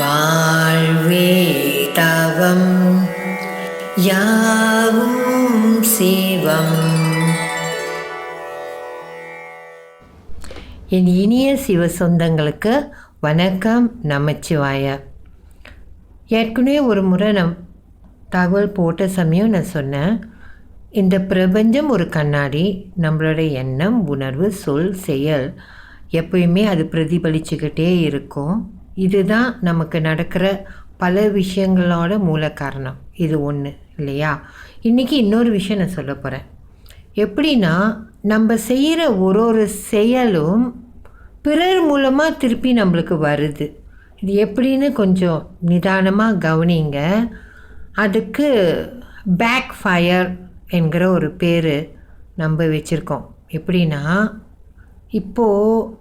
வாழ்வே தவம் யாவும் சிவம். என் இனிய சிவ சொந்தங்களுக்கு வணக்கம் நமச்சிவாய. ஏற்கனவே ஒரு முறை நம் தகவல் போட்ட சமயம் நான் சொன்னேன். இந்த பிரபஞ்சம் ஒரு கண்ணாடி நம்மளோட எண்ணம் உணர்வு சொல் செயல் எப்பயுமே அது பிரதிபலிச்சுக்கிட்டே இருக்கும். இதுதான் நமக்கு நடக்கிற பல விஷயங்களோட மூல காரணம். இது ஒன்று இல்லையா? இன்றைக்கி இன்னொரு விஷயம் நான் சொல்ல போகிறேன் எப்படின்னா நம்ம செய்கிற ஒரு ஒரு செயலும் பிறர் மூலமாக திருப்பி நம்மளுக்கு வருது. இது எப்படின்னு கொஞ்சம் நிதானமாக கவனிங்க. அதுக்கு பேக் ஃபயர் என்கிற ஒரு பேர் நம்ம வச்சுருக்கோம். எப்படின்னா இப்போது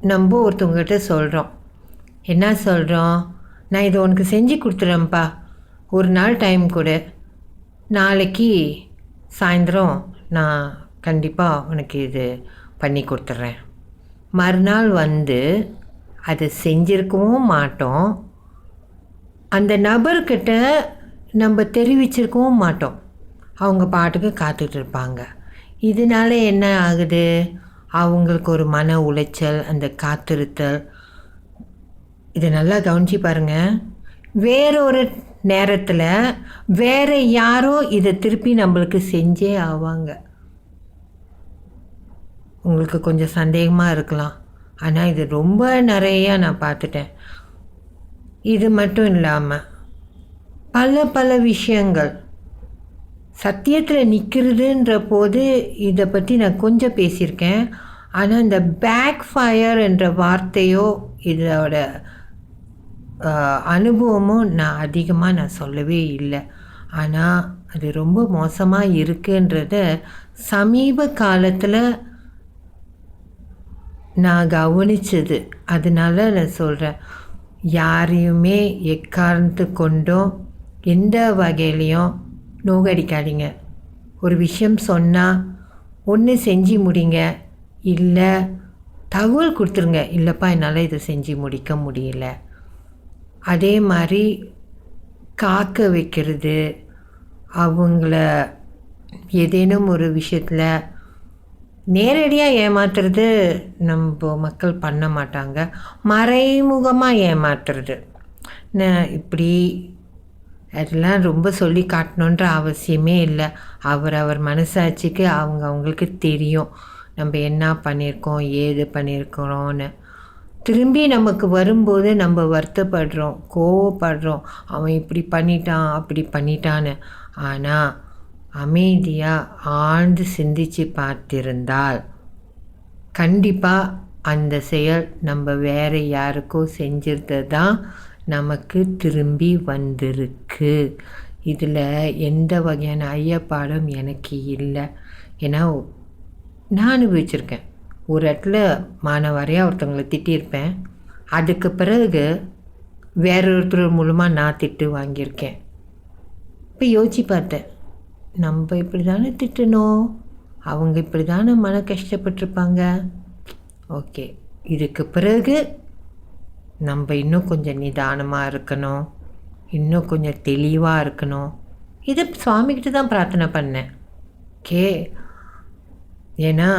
நம்ம ஒருத்தவங்ககிட்ட சொல்கிறோம் என்ன சொல்கிறோம் நான் இதை உனக்கு செஞ்சு கொடுத்துறேன்ப்பா. ஒரு நாள் டைம் கொடு. நாளைக்கு சாயந்தரம் நான் கண்டிப்பாக உனக்கு இது பண்ணி கொடுத்துட்றேன் மறுநாள் வந்து அதை செஞ்சுருக்கவும் மாட்டோம். அந்த நபர்கிட்ட நம்ம தெரிவிச்சிருக்கவும் மாட்டோம். அவங்க பாட்டுக்கு காத்துட்டு இருப்பாங்க. இதனால என்ன ஆகுது? அவங்களுக்கு ஒரு மன உளைச்சல் அந்த காத்திருத்தல் இதை நல்லா கவனிச்சு பாருங்கள் வேறொரு நேரத்தில் வேறு யாரோ இதை திருப்பி நம்மளுக்கு செஞ்சே ஆவாங்க. உங்களுக்கு கொஞ்சம் சந்தேகமாக இருக்கலாம். ஆனால் இது ரொம்ப நிறையா நான் பார்த்துட்டேன். இது மட்டும் இல்லாமல் பல பல விஷயங்கள். சத்தியத்தில் நிற்கிறதுன்ற போது இதை பற்றி நான் கொஞ்சம் பேசியிருக்கேன். ஆனால் இந்த பேக் ஃபயர் என்ற வார்த்தையோ இதோட அனுபவமும் நான் அதிகமாக நான் சொல்லவே இல்லை. ஆனால் அது ரொம்ப மோசமாக இருக்குன்றத சமீப காலத்தில் நான் கவனித்தது அதனால் நான் சொல்கிறேன் யாரையுமே எக்காரணத்து கொண்டும் எந்த வகையிலையும் நோகடிக்காதீங்க. ஒரு விஷயம் சொன்னால் ஒன்று செஞ்சு முடிங்க. இல்லை தகவல் கொடுத்துருங்க. இல்லைப்பா என்னால் இதை செஞ்சு முடிக்க முடியல. அதே மாதிரி காக்க வைக்கிறது. அவங்கள ஏதேனும் ஒரு விஷயத்தில் நேரடியாக ஏமாத்துறது நம்ம மக்கள் பண்ண மாட்டாங்க. மறைமுகமாக ஏமாத்துறது. இப்படி அதெல்லாம் ரொம்ப சொல்லி காட்டணுன்ற அவசியமே இல்லை. அவர் அவர் மனசாட்சிக்கு அவங்க அவங்களுக்கு தெரியும். நம்ம என்ன பண்ணியிருக்கோம் ஏது பண்ணியிருக்கிறோன்னு திரும்பி நமக்கு வரும்போது நம்ம வருத்தப்படுறோம் கோவப்படுறோம். அவன் இப்படி பண்ணிட்டான் அப்படி பண்ணிட்டான்னு. ஆனால் அமைதியாக ஆழ்ந்து சிந்திச்சு பார்த்திருந்தால் கண்டிப்பாக அந்த செயல் நம்ம வேறு யாருக்கோ செஞ்சிருந்தது தான் நமக்கு திரும்பி வந்திருக்கு. இதில் எந்த வகையான ஐயப்பாடும் எனக்கு இல்லை. ஏன்னா நான் அனுபவிச்சிருக்கேன். ஒரு இடத்துல மாணவரையாக ஒருத்தவங்களை திட்டியிருப்பேன். அதுக்கு பிறகு வேற ஒருத்தர் மூலமாக நான் திட்டு வாங்கியிருக்கேன். இப்போ யோசிச்சு பார்த்தேன் நம்ம இப்படி தானே திட்டணும்? அவங்க இப்படி தானே மன கஷ்டப்பட்டிருப்பாங்க? ஓகே இதுக்கு பிறகு நம்ம இன்னும் கொஞ்சம் நிதானமாக இருக்கணும். இன்னும் கொஞ்சம் தெளிவாக இருக்கணும். இதை சுவாமிக்கிட்ட தான் பிரார்த்தனை பண்ணேன். ஓகே ஏன்னா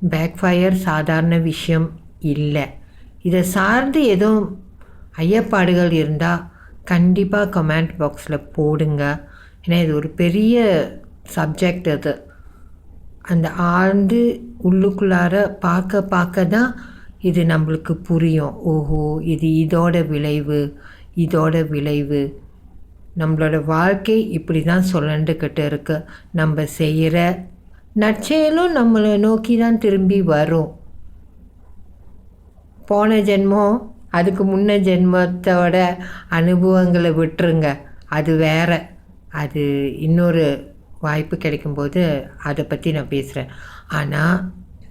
பேக் ஃபயர் சாதாரண விஷயம் இல்லை. இதை சார்ந்து எதுவும் ஐயப்பாடுகள் இருந்தால் கண்டிப்பாக கமெண்ட் பாக்ஸில் போடுங்க. ஏன்னா இது ஒரு பெரிய சப்ஜெக்ட் அது. அந்த ஆழ்ந்து உள்ளுக்குள்ளார பார்க்க பார்க்க தான் இது நம்மளுக்கு புரியும். ஓஹோ இது இதோட விளைவு இதோட விளைவு. நம்மளோட வாழ்க்கை இப்படி தான் சொல்லண்டுக்கிட்டு இருக்குது நம்ம செய்கிற நற்செயலும் நம்மளை நோக்கி தான் திரும்பி வரும். போன ஜென்மம் அதுக்கு முன்ன ஜென்மத்தோட அனுபவங்களை விட்டுருங்க. அது வேற. அது இன்னொரு வாய்ப்பு கிடைக்கும்போது அதை பற்றி நான் பேசுகிறேன் ஆனால்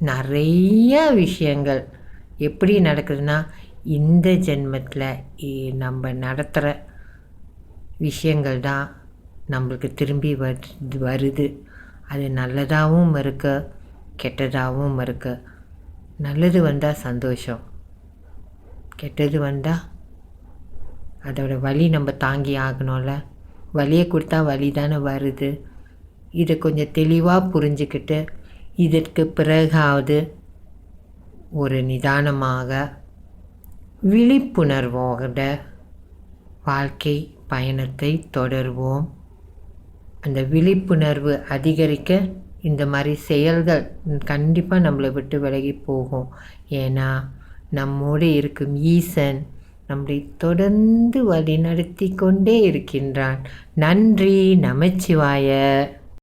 நிறைய விஷயங்கள் எப்படி நடக்குதுன்னா இந்த ஜென்மத்தில் நம்ம நடத்துகிற விஷயங்கள் தான் நம்மளுக்கு திரும்பி வருது வருது. அது நல்லதாகவும் இருக்கு கெட்டதாகவும் இருக்கு. நல்லது வந்தால் சந்தோஷம். கெட்டது வந்தால் அதோட வலி நம்ம தாங்கி ஆகணும்ல. வலியை கொடுத்தா வலி தானே வருது. இதை கொஞ்சம் தெளிவாக புரிஞ்சுக்கிட்டு இதற்கு பிறகாவது ஒரு நிதானமாக விழிப்புணர்வோட வாழ்க்கை பயணத்தை தொடர்வோம். அந்த விழிப்புணர்வு அதிகரிக்க இந்த மாதிரி செயல்கள் கண்டிப்பாக நம்மளை விட்டு விலகி போகும். ஏன்னா நம்மோடு இருக்கும் ஈசன் நம்மளை தொடர்ந்து வழிநடத்தி கொண்டே இருக்கின்றான். நன்றி நமச்சிவாய.